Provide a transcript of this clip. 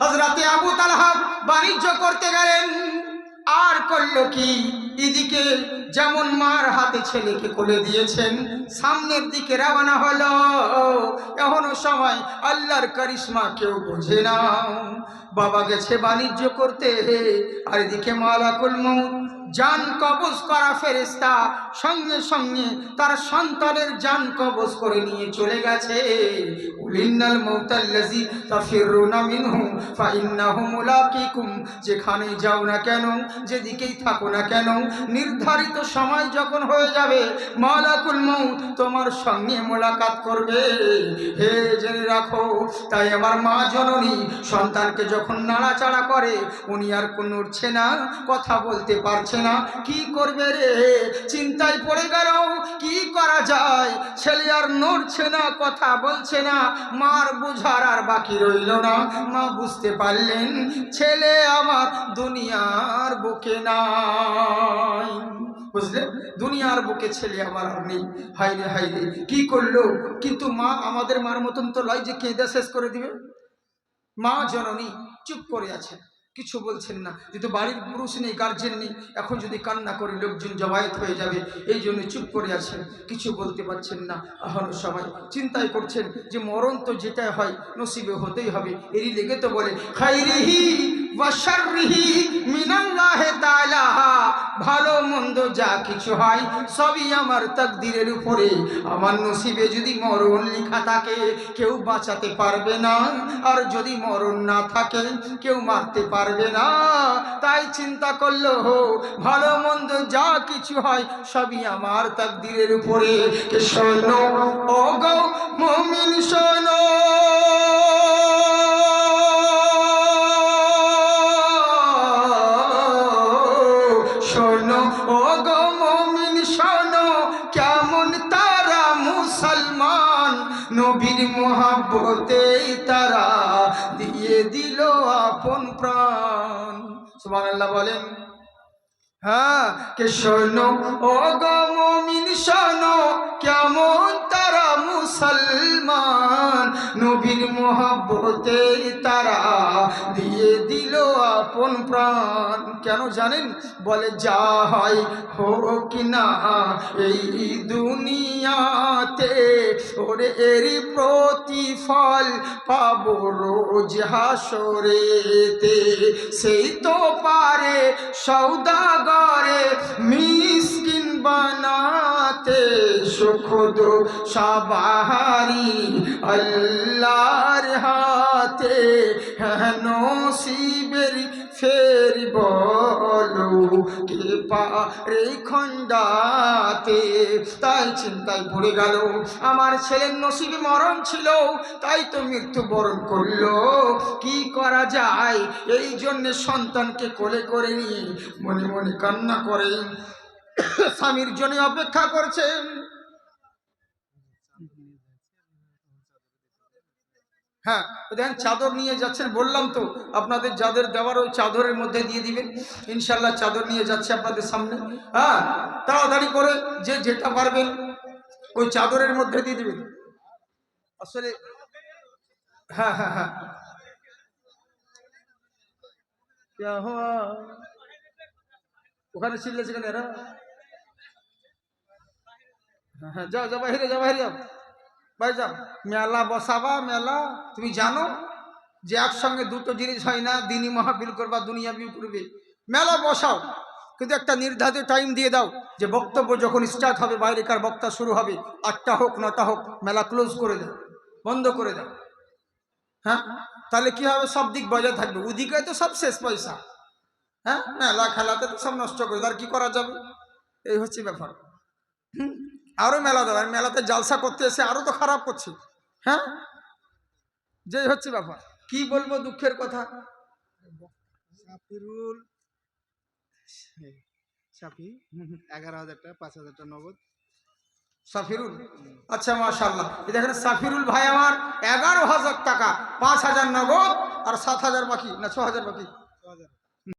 হজরতে আবু তালহা বাণিজ্য করতে গেলেন। আর করল কি? এদিকে যেমন মার হাতে ছেলেকে কোলে দিয়েছেন, সামনের দিকে রওনা হলো। এখনও সময় আল্লাহর করিশ্মা কেউ বোঝে না। বাবা গেছে বাণিজ্য করতে। আর এদিকে মালাকুল মৌত জান কবজ করা ফেরেস্তা সঙ্গে সঙ্গে তার সন্তানের জান কবজ করে নিয়ে চলে গেছে। উলিন্নাল মৌতাল্লাজি তাফিরুনা মিনহু ফাইন্নাহু মুলাকিকুম, যেখানে যাও না কেন, যেদিকেই থাকো না কেন, নির্ধারিত সময় যখন হয়ে যাবে, মালাকুল মৌত তোমার সঙ্গে মোলাকাত করবে। হে জেনে রাখো, তাই আমার মা জননী সন্তানকে যখন নাড়াচাড়া করে, উনি আর কোন উঠছে না কথা বলতে পারছে না, কি করবে রে? চিন্তায় পড়ে গেল কি করা যায়? ছেলে আর নড়ছে না, কথা বলছে না, মার বুঝার আর বাকি রইল না। মা বুঝতে পারলেন, ছেলে আমার দুনিয়ার বুকে নাই। বুঝলে? দুনিয়ার বুকে ছেলে আমার আর নেই। হাইরে হাইরে কি করল? কিন্তু মা আমাদের মার মতন তো লয় যে কেঁদে শেষ করে দিবে। মা জননী চুপ করে আছেন কিছু বলছেন না। যেহেতু বাড়ির পুরুষ নেই গার্জেন নেই, এখন যদি কান্না করে লোকজন জবায়েত হয়ে যাবে, এই জন্য চুপ করে আছেন, কিছু বলতে পারছেন না। এখনও সবাই চিন্তায় করছেন যে মরণ তো যেটাই হয়, নসিবে হতেই হবে। এরই লেগে তো বলে খাই রেহি ভালো মন্দ যা কিছু হয় সবই আমার তাকদিরের উপরে। আমার নসিবে যদি মরণ লেখা থাকে, কেউ বাঁচাতে পারবে না। আর যদি মরণ না থাকে, কেউ মারতে পারবে না। তাই চিন্তা করল ভালো মন্দ যা কিছু হয় সবই আমার তাকদিরের উপরে। শোনো? ও গো মমিন শোনো দিল আপন প্রাণ। সুবহানাল্লাহ বলেন। হ্যাঁ কে শোনো? ও গো মমিন, শোনো। কেমন তারা মুসলমান? নবীর মোহাব্বতে তারা দিয়ে দিল আপন প্রাণ। কেন জানেন? বলে, যা হয় হোক না, এই দুনিয়াতে ওরে এরই প্রতিফল পাবো রোজ হাসরেতে। সেই তো পারে সৌদাগরে বানাতে সুখ দো সবাহারি আল্লাহর হাতে হেন শিবের ফের বলো কে পারে খন্ডাতে তাই চিন্তায় পড়ে গেল, আমার ছেলের নসিবে মরণ ছিল, তাই তো মৃত্যু বরণ করল। কি করা যায়? এই জন্যে সন্তানকে কোলে করে নিয়ে মনে মনে কান্না করে। স্বামীর জন্য অপেক্ষা করছেন হ্যাঁ দেখেন চাদর নিয়ে যাচ্ছেন, বললাম তো আপনাদের যাদের দেওয়ার ওই চাদরের মধ্যে দিয়ে দিবেন। ইনশাল্লাহ চাদর নিয়ে যাচ্ছে আপনাদের সামনে। হ্যাঁ তাড়াতাড়ি করে যে যেটা পারবেন ওই চাদরের মধ্যে দিয়ে দিবেন। আসলে হ্যাঁ হ্যাঁ হ্যাঁ। ওখানে ছিল সেখানে এরা? হ্যাঁ, হ্যাঁ যাও যা বাইরে যা যাও। ভাই যাও মেলা বসাবা মেলা তুমি জানো যে একসঙ্গে দুটো জিনিস হয় না দিনই মহাবিল করবা দুনিয়া বিল করবে। মেলা বসাও কিন্তু একটা নির্ধারিত টাইম দিয়ে দাও যে বক্তব্য যখন স্টার্ট হবে বাইরেকার বক্তা শুরু হবে আটটা হোক নটা হোক মেলা ক্লোজ করে দাও বন্ধ করে দাও। হ্যাঁ? তাহলে কি হবে? সব দিক বজায় থাকবে। ওদিকে তো সব শেষ পয়সা। হ্যাঁ? মেলা খেলাতে তো সব নষ্ট করে আর কি করা যাবে? এই হচ্ছে ব্যাপার। হুম, আরও মেলা দেওয়া। মেলাতে জালসা করতে এসে আরও তো খারাপ করছে। হ্যাঁ? যেই হচ্ছে ব্যাপার। কি বলব দুঃখের কথা? সাফিরুল সাফি এগারো হাজার টাকা পাঁচ হাজার টাকা নগদ। সাফিরুল? আচ্ছা মাশাল্লাহ এই দেখেন সাফিরুল ভাই আমার এগারো হাজার টাকা পাঁচ হাজার নগদ আর সাত হাজার বাকি না ছ হাজার বাকি। ছ হাজার।